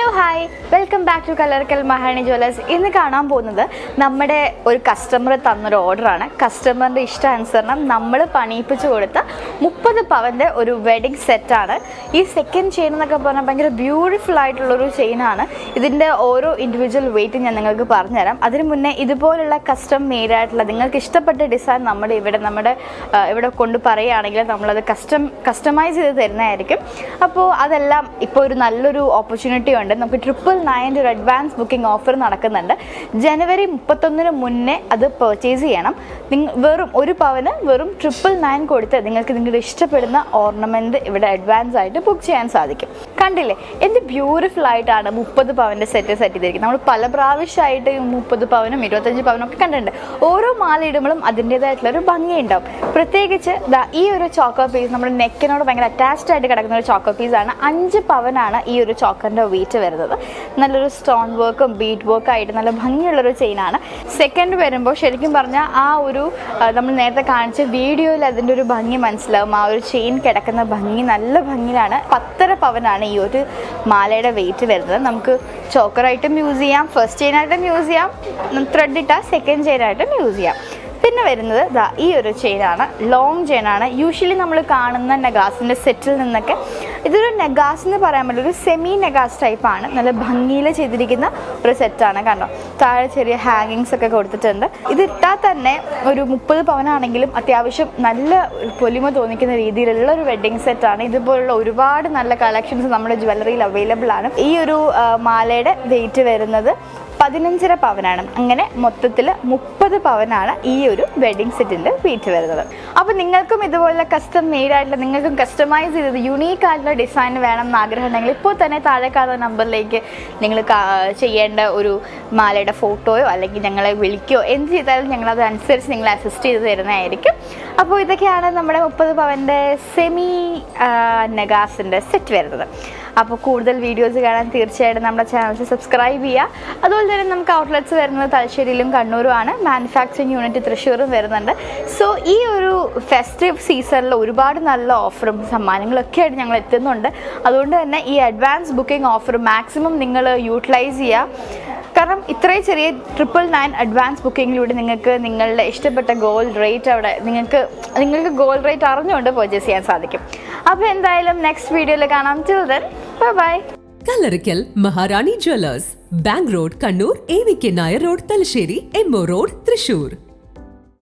Hello hi welcome back to Kallarakkal മഹാണി jewellers ഇന്ന് കാണാൻ പോകുന്നത് നമ്മുടെ ഒരു കസ്റ്റമർ തന്നൊരു ഓർഡറാണ് കസ്റ്റമറിന്റെ ഇഷ്ടാനുസരണം നമ്മൾ പണിയിപ്പിച്ച് കൊടുത്ത മുപ്പത് പവന്റെ ഒരു വെഡിങ് സെറ്റാണ് ഈ സെക്കൻഡ് ചെയിൻ എന്നൊക്കെ പറഞ്ഞാൽ ഭയങ്കര ബ്യൂട്ടിഫുൾ ആയിട്ടുള്ളൊരു ചെയിനാണ് ഇതിന്റെ ഓരോ ഇൻഡിവിജ്വൽ വെയിറ്റ് ഞാൻ നിങ്ങൾക്ക് പറഞ്ഞുതരാം. അതിന് മുന്നേ ഇതുപോലുള്ള കസ്റ്റം മെയ്ഡ് ആയിട്ടുള്ള നിങ്ങൾക്ക് ഇഷ്ടപ്പെട്ട ഡിസൈൻ നമ്മുടെ ഇവിടെ നമ്മുടെ ഇവിടെ കൊണ്ട് പറയുകയാണെങ്കിൽ നമ്മളത് കസ്റ്റം കസ്റ്റമൈസ് ചെയ്ത് തരുന്നതായിരിക്കും. അപ്പോൾ അതെല്ലാം ഇപ്പോൾ ഒരു നല്ലൊരു ഓപ്പർച്യൂണിറ്റി ഉണ്ട്. നമുക്ക് ട്രിപ്പിൾ നയന്റെ ഒരു അഡ്വാൻസ് ബുക്കിംഗ് ഓഫർ നടക്കുന്നുണ്ട്. ജനുവരി മുപ്പത്തൊന്നിന് മുന്നേ അത് പർച്ചേസ് ചെയ്യണം. നിങ്ങൾ വെറും ഒരു പവന് വെറും ട്രിപ്പിൾ നയൻ കൊടുത്ത് നിങ്ങൾക്ക് നിങ്ങളുടെ ഇഷ്ടപ്പെടുന്ന ഓർണമെന്റ് ഇവിടെ അഡ്വാൻസ് ആയിട്ട് ബുക്ക് ചെയ്യാൻ സാധിക്കും. കണ്ടില്ലേ? എന്ത് ബ്യൂട്ടിഫുൾ ആയിട്ടാണ് മുപ്പത് പവന്റെ സെറ്റ് സെറ്റ് ചെയ്തിരിക്കുന്നത്. നമ്മൾ പല പ്രാവശ്യമായിട്ട് മുപ്പത് പവനും ഇരുപത്തഞ്ച് പവനും ഒക്കെ കണ്ടിട്ടുണ്ട്. ഓരോ മാല ഇടുമ്പോഴും അതിന്റേതായിട്ടുള്ള ഒരു ഭംഗിയുണ്ടാവും പ്രത്യേകിച്ച് ഈ ഒരു ചോക്കോ പീസ് നമ്മുടെ നെക്കിനോട് ഭയങ്കര അറ്റാച്ച്ഡ് ആയിട്ട് കിടക്കുന്ന ഒരു ചോക്കോ പീസാണ് അഞ്ച് പവനാണ് ഈ ഒരു ചോക്കറിന്റെ വെയിറ്റ് വരുന്നത്. നല്ലൊരു സ്റ്റോൺ വർക്കും ബീറ്റ് വർക്കും ആയിട്ട് നല്ല ഭംഗിയുള്ളൊരു ചെയിനാണ് സെക്കൻഡ് വരുമ്പോൾ ശരിക്കും പറഞ്ഞാൽ ആ ഒരു നമ്മൾ നേരത്തെ കാണിച്ച വീഡിയോയിൽ അതിന്റെ ഒരു ഭംഗി മനസ്സിലാവും. ആ ഒരു ചെയിൻ കിടക്കുന്ന ഭംഗി നല്ല ഭംഗിയിലാണ്. പത്തര പവനാണ് ഈ ഒരു മാലയുടെ വെയിറ്റ് വരുന്നത്. നമുക്ക് ചോക്കറായിട്ടും യൂസ് ചെയ്യാം ഫസ്റ്റ് ചെയിനായിട്ടും യൂസ് ചെയ്യാം ത്രെഡ് ഇട്ടാൽ സെക്കൻഡ് ചെയിനായിട്ടും യൂസ് ചെയ്യാം. പിന്നെ വരുന്നത് ദാ ഈ ഒരു ചെയിനാണ് ലോങ് ചെയിനാണ് യൂഷ്വലി നമ്മൾ കാണുന്ന നഗാസിന്റെ സെറ്റിൽ നിന്നൊക്കെ ഇതൊരു നെഗാസ് എന്ന് പറയാൻ പറ്റില്ല ഒരു സെമി നെഗാസ് ടൈപ്പാണ് നല്ല ഭംഗിയിൽ ചെയ്തിരിക്കുന്ന ഒരു സെറ്റാണ് കണ്ടോ? താഴെ ചെറിയ ഹാങ്ങിങ്സ് ഒക്കെ കൊടുത്തിട്ടുണ്ട്. ഇത് ഇട്ടാൽ തന്നെ ഒരു മുപ്പത് പവനാണെങ്കിലും അത്യാവശ്യം നല്ല പൊലിമ തോന്നിക്കുന്ന രീതിയിലുള്ള ഒരു വെഡ്ഡിങ് സെറ്റാണ് ഇതുപോലുള്ള ഒരുപാട് നല്ല കളക്ഷൻസ് നമ്മുടെ ജ്വല്ലറിയിൽ അവൈലബിൾ ആണ്. ഈ ഒരു മാലയുടെ വെയിറ്റ് വരുന്നത് പതിനഞ്ചര പവനാണ്. അങ്ങനെ മൊത്തത്തിൽ മുപ്പത് പവനാണ് ഈ ഒരു വെഡിങ് സെറ്റിന്റെ വീറ്റ് വരുന്നത്. അപ്പോൾ നിങ്ങൾക്കും ഇതുപോലെ കസ്റ്റം മെയ്ഡ് ആയിട്ടുള്ള നിങ്ങൾക്കും കസ്റ്റമൈസ് ചെയ്തത് യുണീക്ക് ആയിട്ടുള്ള ഡിസൈൻ വേണം എന്ന് ആഗ്രഹം ഉണ്ടെങ്കിൽ ഇപ്പോൾ തന്നെ താഴെ കാണുന്ന നമ്പറിലേക്ക് നിങ്ങൾ ചെയ്യേണ്ട ഒരു മാലയുടെ ഫോട്ടോയോ അല്ലെങ്കിൽ ഞങ്ങളെ വിളിക്കുകയോ എന്ത് ചെയ്താലും ഞങ്ങൾ അതനുസരിച്ച് നിങ്ങളെ അസിസ്റ്റ് ചെയ്ത് തരുന്നതായിരിക്കും. അപ്പോൾ ഇതൊക്കെയാണ് നമ്മുടെ മുപ്പത് പവന്റെ സെമി നെഗാസിന്റെ സെറ്റ് വരുന്നത്. അപ്പോൾ കൂടുതൽ വീഡിയോസ് കാണാൻ തീർച്ചയായിട്ടും നമ്മുടെ ചാനൽ സബ്സ്ക്രൈബ് ചെയ്യുക. അതുപോലെ തന്നെ നമുക്ക് ഔട്ട്ലെറ്റ്സ് വരുന്നത് തലശ്ശേരിയിലും കണ്ണൂരുമാണ്. മാനുഫാക്ചറിങ് യൂണിറ്റ് തൃശ്ശൂരും വരുന്നുണ്ട്. സോ ഈ ഒരു ഫെസ്റ്റീവ് സീസണിൽ ഒരുപാട് നല്ല ഓഫറും സമ്മാനങ്ങളൊക്കെ ആയിട്ട് ഞങ്ങൾ എത്തുന്നുണ്ട്. അതുകൊണ്ട് തന്നെ ഈ അഡ്വാൻസ് ബുക്കിംഗ് ഓഫർ മാക്സിമം നിങ്ങൾ യൂട്ടിലൈസ് ചെയ്യുക. കാരണം ഇത്രയും ചെറിയ ട്രിപ്പിൾ നയൻ അഡ്വാൻസ് ബുക്കിങ്ങിലൂടെ നിങ്ങൾക്ക് നിങ്ങളുടെ ഇഷ്ടപ്പെട്ട ഗോൾഡ് റേറ്റ് അവിടെ നിങ്ങൾക്ക് നിങ്ങൾക്ക് ഗോൾഡ് റേറ്റ് അറിഞ്ഞുകൊണ്ട് പർച്ചേസ് ചെയ്യാൻ സാധിക്കും. അപ്പോൾ എന്തായാലും നെക്സ്റ്റ് വീഡിയോയിൽ കാണാം. Chill then bye Kallarakkal Maharani jewellers bank road Kannur A V K Nair road Thalassery M O road Thrissur.